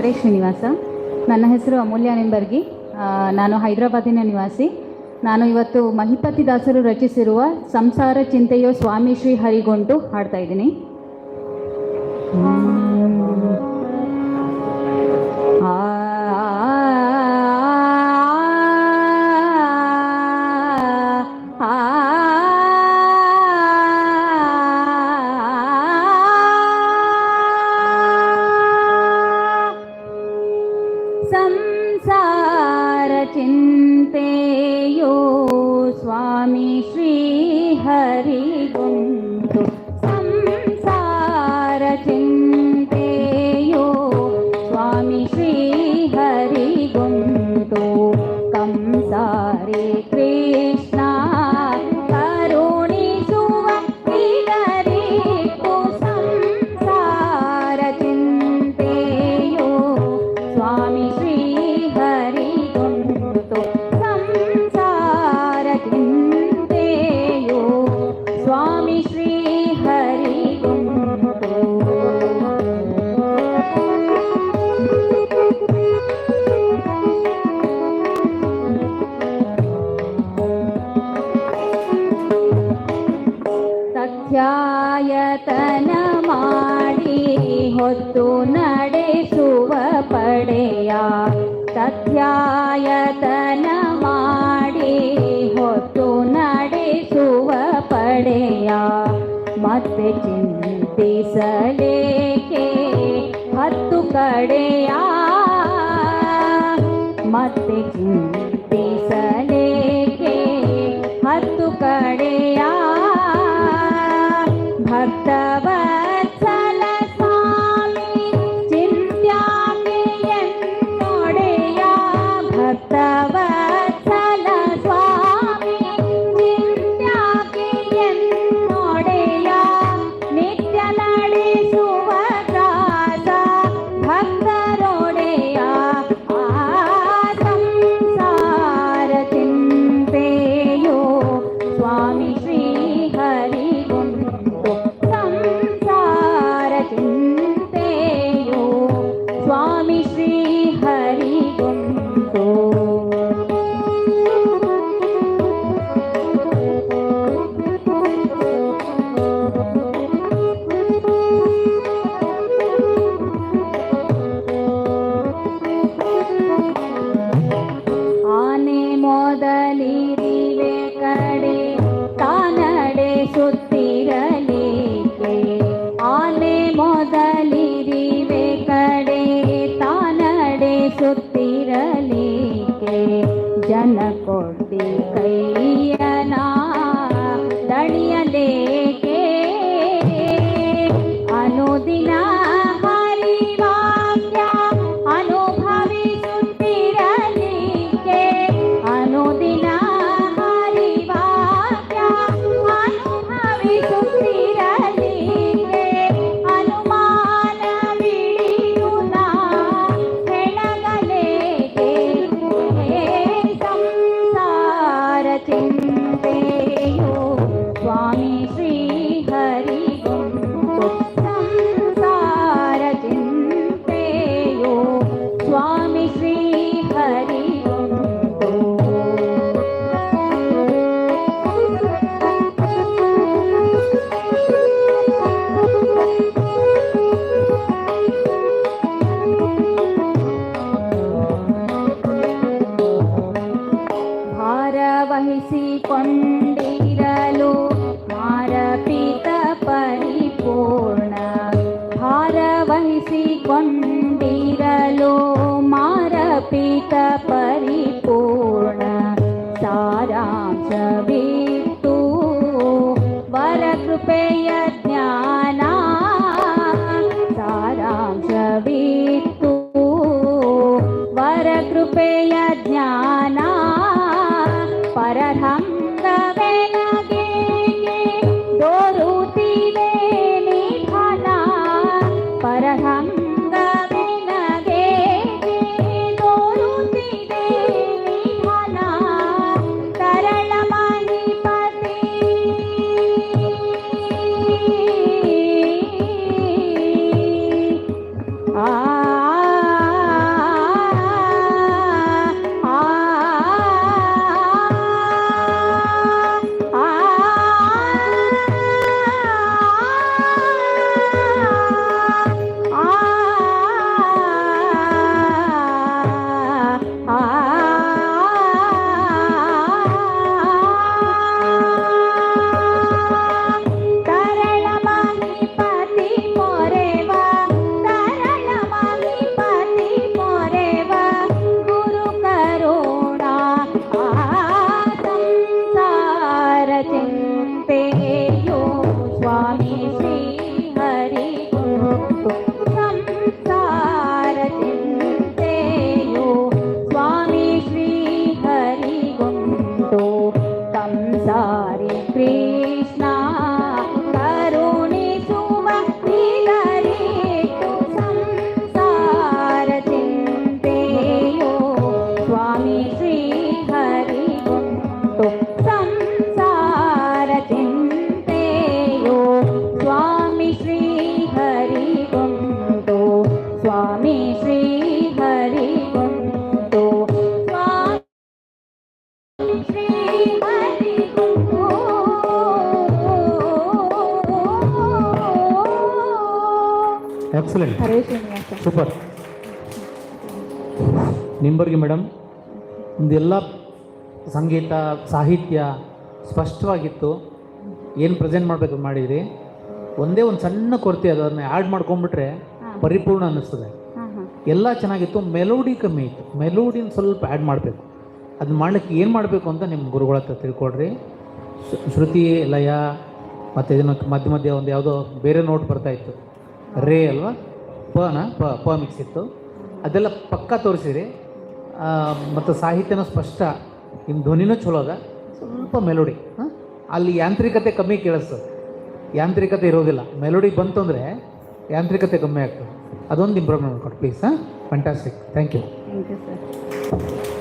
ಹರೇ ಶ್ರೀನಿವಾಸ. ನನ್ನ ಹೆಸರು ಅಮೂಲ್ಯ ನಿಂಬರ್ಗಿ. ನಾನು ಹೈದರಾಬಾದಿನ ನಿವಾಸಿ. ನಾನು ಇವತ್ತು ಮಹಿಪತಿ ದಾಸರು ರಚಿಸಿರುವ ಸಂಸಾರ ಚಿಂತೆಯೋ ಸ್ವಾಮಿ ಶ್ರೀ ಹರಿಗೊಂಟು ಹಾಡ್ತಾ ಇದ್ದೀನಿ. स्वामी श्रीहरि गुण् सं यो स्वामी श्रीहरि गुण् तं सारे ಸತ್ಯಾಯತನ ಮಾಡಿ ಹೊತ್ತು ನಡೆಸುವ ಪಡೆಯ ಸತ್ಯಾಯತನ ಮಾಡಿ ಹೊತ್ತು ನಡೆಸುವ ಪಡೆಯ ಮತ್ತೆ ಚಿಂತಿಸಲೇಕೆ? ಹತ್ತು ಕಡೆಯ. ಮತ್ತೆ ಚಿಂತಿಸಲೇಕೆ ಸ್ವಾಮಿ च भीतु वरकृपेयज्ञाना सारां च भीतु वरकृपेयज्ञाना परहं कवे ಎಕ್ಸಲೆಂಟ್ ಸೂಪರ್ ನಿಂಬರ್ಗೆ ಮೇಡಮ್ ನಿಮ್ದೆಲ್ಲ ಸಂಗೀತ ಸಾಹಿತ್ಯ ಸ್ಪಷ್ಟವಾಗಿತ್ತು. ಏನು ಪ್ರೆಸೆಂಟ್ ಮಾಡಬೇಕು ಮಾಡಿದ್ರಿ? ಒಂದೇ ಒಂದು ಸಣ್ಣ ಕೊರತೆ ಅದು ಅದನ್ನ ಆ್ಯಡ್ ಮಾಡ್ಕೊಂಡ್ಬಿಟ್ರೆ ಪರಿಪೂರ್ಣ ಅನ್ನಿಸ್ತದೆ. ಎಲ್ಲ ಚೆನ್ನಾಗಿತ್ತು ಮೆಲೋಡಿ ಕಮ್ಮಿ ಇತ್ತು. ಮೆಲೋಡಿನ ಸ್ವಲ್ಪ ಆ್ಯಡ್ ಮಾಡಬೇಕು. ಅದನ್ನ ಮಾಡ್ಲಿಕ್ಕೆ ಏನು ಮಾಡಬೇಕು ಅಂತ ನಿಮ್ಮ ಗುರುಗಳ ಹತ್ರ ತಿಳ್ಕೊಡ್ರಿ ಶ್ರುತಿ ಲಯ ಮತ್ತು ಇದನ್ನು ಮಧ್ಯ ಮಧ್ಯ ಒಂದು ಯಾವುದೋ ಬೇರೆ ನೋಟ್ ಬರ್ತಾ ಇತ್ತು. ರೇ ಅಲ್ವಾ? ಪನ ಪ ಪ ಮಿಕ್ಸ್ ಇತ್ತು. ಅದೆಲ್ಲ ಪಕ್ಕ ತೋರಿಸಿರಿ ಮತ್ತು ಸಾಹಿತ್ಯನೂ ಸ್ಪಷ್ಟ. ನಿಮ್ಮ ಧ್ವನಿನೂ ಚಲೋ ಅದ. ಸ್ವಲ್ಪ ಮೆಲೋಡಿ ಹಾಂ? ಅಲ್ಲಿ ಯಾಂತ್ರಿಕತೆ ಕಮ್ಮಿ ಕೇಳಿಸ್ತದೆ ಯಾಂತ್ರಿಕತೆ ಇರೋದಿಲ್ಲ. ಮೆಲೋಡಿ ಬಂತು ಅಂದರೆ ಯಾಂತ್ರಿಕತೆ ಕಮ್ಮಿ ಆಗ್ತದೆ. ಅದೊಂದು ಇಂಪ್ರೂವ್ಮೆಂಟ್ ಮಾಡ್ಕೊಡಿ ಪ್ಲೀಸ್ ಹಾಂ? Fantastic thank you thank you sir